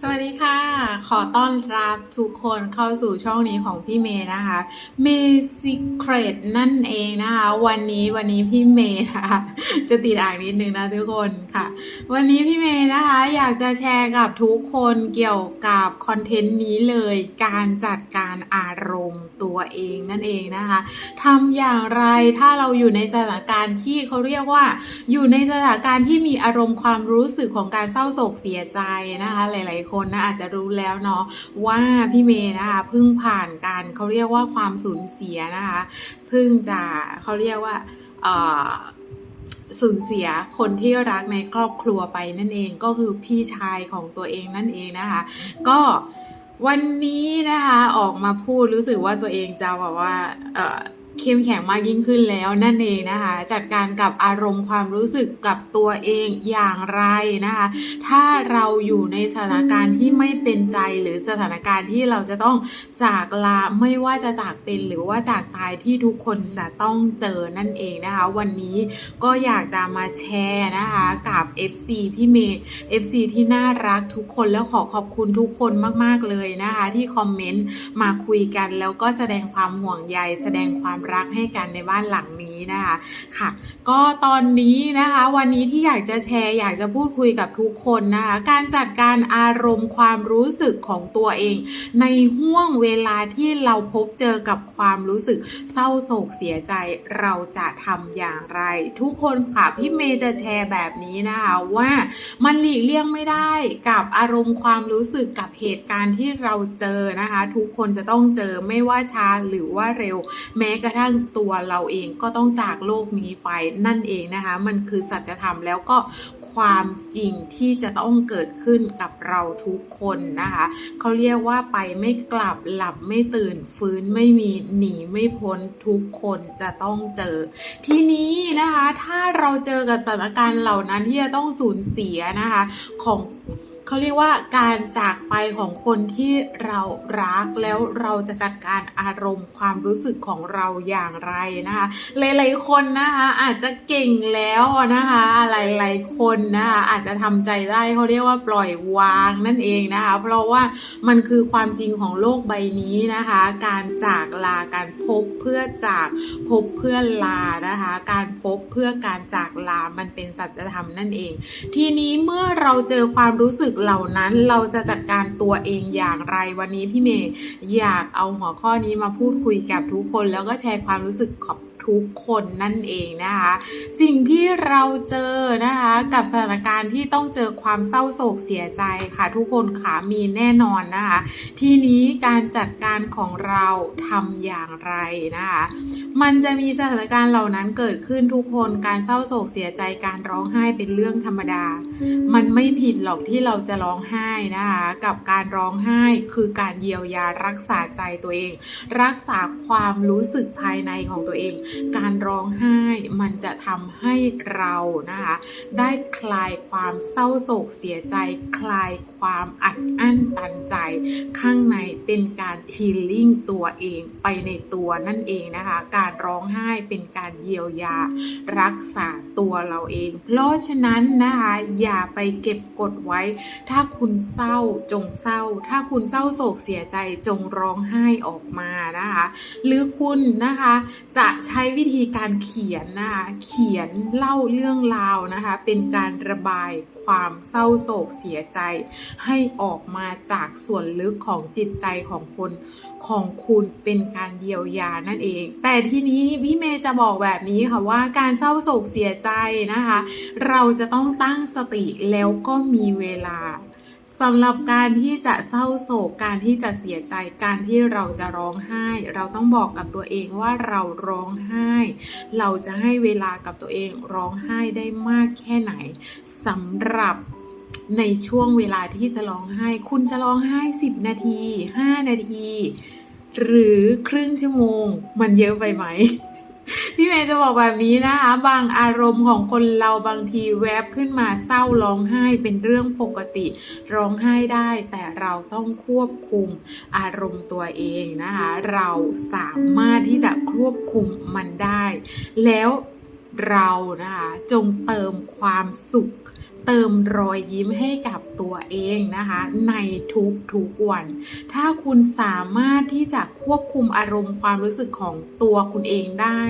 สวัสดีค่ะ ขอต้อนรับทุกคนเข้าสู่ช่องนี้ของพี่เมย์นะคะ เมซิเครตนั่นเองนะคะ วันนี้วันนี้พี่เมย์นะคะจะติดอ่างนิดนึงนะทุกคนค่ะ วันนี้พี่เมย์นะคะ อยากจะแชร์กับทุกคนเกี่ยวกับคอนเทนต์นี้เลย การจัดการอารมณ์ตัวเองนั่นเองนะคะทำอย่างไรถ้าเราอยู่ในสถานการณ์ที่เขาเรียกว่า อยู่ในสถานการณ์ที่มีอารมณ์ความรู้สึกของการเศร้าโศกเสียใจนะคะ หลาย ๆคนนะอาจจะรู้แล้วเนาะว่าพี่เมย์นะคะเพิ่งผ่านการเขาเรียกว่าความสูญเสียนะคะเพิ่งจะเขาเรียกว่าสูญเสียคนที่รักในครอบครัวไปนั่นเองก็คือพี่ชายของตัวเองนั่นเองนะคะ ก็วันนี้นะคะออกมาพูดรู้สึกว่าตัวเองจะแบบว่าเเข้มแข็งมากยิ่งขึ้นแล้วนั่นเองนะคะ จัดการกับอารมณ์ความรู้สึกกับตัวเองอย่างไรนะคะ ถ้าเราอยู่ในสถานการณ์ที่ไม่เป็นใจหรือสถานการณ์ที่เราจะต้องจากลาไม่ว่าจะจากเป็นหรือว่าจากตายที่ทุกคนจะต้องเจอนั่นเองนะคะ วันนี้ก็อยากจะมาแชร์นะคะกับ FC พี่เมย์ FC ที่น่ารักทุกคนแล้วขอขอบคุณทุกคนมาก ๆเลยนะคะ ที่คอมเมนต์มาคุยกันแล้วก็แสดงความห่วงใยแสดงความรักให้กันในบ้านหลังนี้นะคะค่ะ ก็ตอนนี้นะคะ วันนี้ที่อยากจะแชร์อยากจะพูดคุยกับทุกคนนะคะ การจัดการอารมณ์ความรู้สึกของตัวเอง ในห่วงเวลาที่เราพบเจอกับความรู้สึกเศร้าโศกเสียใจเราจะทำอย่างไร ทุกคนค่ะพี่เมย์จะแชร์แบบนี้นะคะว่ามันหลีกเลี่ยงไม่ได้กับอารมณ์ความรู้สึกกับเหตุการณ์ที่เราเจอนะคะ ทุกคนจะต้องเจอไม่ว่าช้าหรือว่าเร็ว แม้กระทั่งตัวเราเองก็ต้องจากโลกนี้ไปนั่นเองนะคะ มันคือสัจธรรมแล้วก็ความจริงที่จะต้องเกิดขึ้นกับเราทุกคนนะคะเขาเรียกว่าไปไม่กลับหลับไม่ตื่นฟื้นไม่มีหนีไม่พ้นทุกคนจะต้องเจอ ทีนี้นะคะ ถ้าเราเจอกับสถานการณ์เหล่านั้นที่จะต้องสูญเสียนะคะของ เขาเรียกว่าการจากไปของคนที่เรารักแล้วเราจะจัดการอารมณ์ความรู้สึกของเราอย่างไรนะคะหลายๆคนนะคะอาจจะเก่งแล้วนะคะหลายๆคนนะคะอาจจะทำใจได้เขาเรียกว่าปล่อยวางนั่นเองนะคะ เพราะว่ามันคือความจริงของโลกใบนี้นะคะ การจากลาการพบเพื่อจากพบเพื่อลานะคะ การพบเพื่อการจากลามันเป็นสัจธรรมนั่นเอง ทีนี้เมื่อเราเจอความรู้สึกเหล่านั้นเราจะจัดการตัวเองอย่างไรวันนี้พี่เมย์อยากเอาหัวข้อนี้มาพูดคุยกับทุกคน แล้วก็แชร์ความรู้สึกขอบ ทุกคนนั่นเองนะคะ สิ่งที่เราเจอนะคะกับสถานการณ์ที่ต้องเจอความเศร้าโศกเสียใจค่ะ ทุกคนค่ะมีแน่นอนนะคะ ทีนี้การจัดการของเราทำอย่างไรนะคะมันจะมีสถานการณ์เหล่านั้นเกิดขึ้นทุกคนการเศร้าโศกเสียใจการร้องไห้เป็นเรื่องธรรมดา มันไม่ผิดหรอกที่เราจะร้องไห้นะคะกับการร้องไห้คือการเยียวยารักษาใจตัวเอง รักษาความรู้สึกภายในของตัวเองการร้องไห้มันจะทำให้เรานะคะ ได้คลายความเศร้าโศกเสียใจ คลายความอัดอั้นตันใจ ข้างในเป็นการฮีลลิ่งตัวเองไปในตัวนั่นเองนะคะ การร้องไห้เป็นการเยียวยารักษาตัวเราเอง เพราะฉะนั้นนะคะอย่าไปเก็บกดไว้ ถ้าคุณเศร้าจงเศร้า ถ้าคุณเศร้าโศกเสียใจจงร้องไห้ออกมานะคะ หรือคุณนะคะจะใช้วิธีการเขียนนะคะเขียนเล่าเรื่องราวนะคะ เป็นการระบายความเศร้าโศกเสียใจ ให้ออกมาจากส่วนลึกของจิตใจของคนของคุณเป็นการเยียวยานั่นเอง แต่ทีนี้พี่เมย์จะบอกแบบนี้ค่ะว่าการเศร้าโศกเสียใจนะคะ เราจะต้องตั้งสติแล้วก็มีเวลา สำหรับการที่จะเศร้าโศกการที่จะเสียใจการที่เราจะร้องไห้ เราต้องบอกกับตัวเองว่าเราร้องไห้ เราจะให้เวลากับตัวเองร้องไห้ได้มากแค่ไหนสำหรับในช่วงเวลาที่จะร้องไห้ คุณจะร้องไห้ 10 นาที 5 นาที หรือครึ่งชั่วโมง มันเยอะไปไหม พี่เมย์จะบอกแบบนี้นะคะ บางอารมณ์ของคนเราบางทีแวบขึ้นมาเศร้าร้องไห้เป็นเรื่องปกติ ร้องไห้ได้ แต่เราต้องควบคุมอารมณ์ตัวเองนะคะ เราสามารถที่จะควบคุมมันได้ แล้วเรานะคะจงเติมความสุข เติมรอยยิ้มให้กับตัวเองนะคะในทุกๆวัน ถ้าคุณสามารถที่จะควบคุมอารมณ์ความรู้สึกของตัวคุณเองได้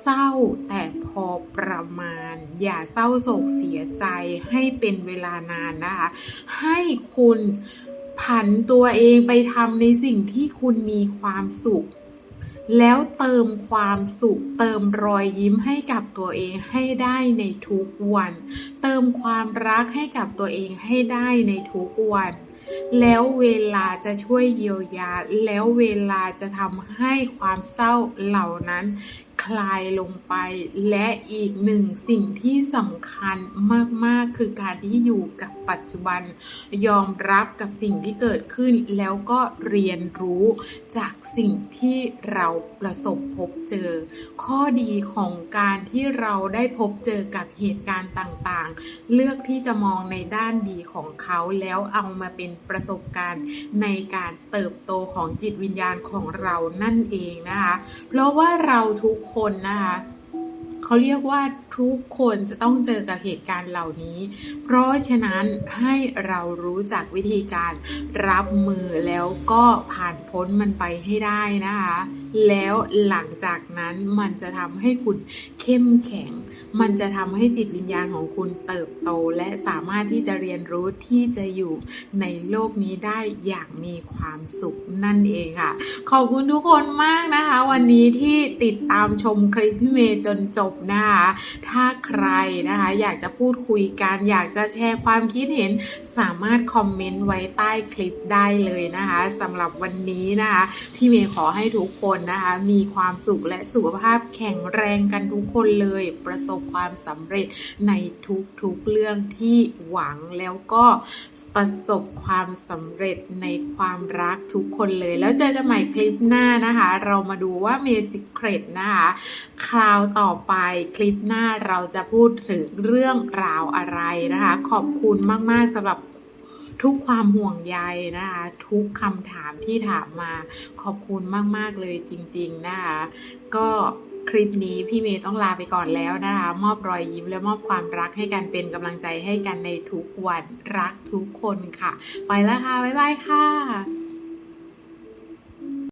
เศร้าแต่พอประมาณ อย่าเศร้าโศกเสียใจให้เป็นเวลานานนะคะ ให้คุณผันตัวเองไปทำในสิ่งที่คุณมีความสุข แล้วเติมความสุข เติมรอยยิ้มให้กับตัวเองให้ได้ในทุกวัน เติมความรักให้กับตัวเองให้ได้ในทุกวันแล้วเวลาจะช่วยเยียวยา แล้วเวลาจะทำให้ความเศร้าเหล่านั้น คลายลงไป และอีกหนึ่งสิ่งที่สำคัญมากๆ คือการที่อยู่กับปัจจุบัน ยอมรับกับสิ่งที่เกิดขึ้น แล้วก็เรียนรู้จากสิ่งที่เราประสบพบเจอ ข้อดีของการที่เราได้พบเจอกับเหตุการณ์ต่างๆ เลือกที่จะมองในด้านดีของเขาแล้วเอามาเป็นประสบการณ์ในการเติบโตของจิตวิญญาณของเรานั่นเองนะคะ เพราะว่าเราทุกคนนะคะเขาเรียกว่าทุกคนจะต้องเจอกับเหตุการณ์เหล่านี้ เพราะฉะนั้นให้เรารู้จักวิธีการรับมือแล้วก็ผ่านพ้นมันไปให้ได้นะคะ แล้วหลังจากนั้นมันจะทำให้คุณเข้มแข็ง มันจะทำให้จิตวิญญาณของคุณเติบโต และสามารถที่จะเรียนรู้ที่จะอยู่ในโลกนี้ได้อย่างมีความสุขนั่นเองค่ะ ขอบคุณทุกคนมากนะคะ วันนี้ที่ติดตามชมคลิปพี่เมย์จนจบนะคะถ้าใครนะคะ อยากจะพูดคุยกันอยากจะแชร์ความคิดเห็นสามารถคอมเมนต์ไว้ใต้คลิปได้เลยนะคะสำหรับวันนี้นะคะพี่เมย์ขอให้ทุกคนนะคะมีความสุขและสุขภาพแข็งแรงกันทุกคนเลย ประสบความสำเร็จในทุกๆเรื่องที่หวังแล้วก็ประสบความสำเร็จในความรักทุกคนเลย แล้วเจอกันใหม่คลิปหน้านะคะ เรามาดูว่าเมสิเครตนะคะคราวต่อไปคลิปหน้าเราจะพูดถึงเรื่องราวอะไรนะคะ ขอบคุณมากๆสำหรับ ทุกความห่วงใยนะคะ ทุกคำถามที่ถามมาขอบคุณมาก ๆ เลยจริง ๆ นะคะ ก็คลิปนี้พี่เมย์ต้องลาไปก่อนแล้วนะคะ มอบรอยยิ้มและมอบความรักให้กันเป็นกำลังใจให้กันในทุกวันรักทุกคนค่ะ ไปแล้วค่ะ บ๊ายบายค่ะ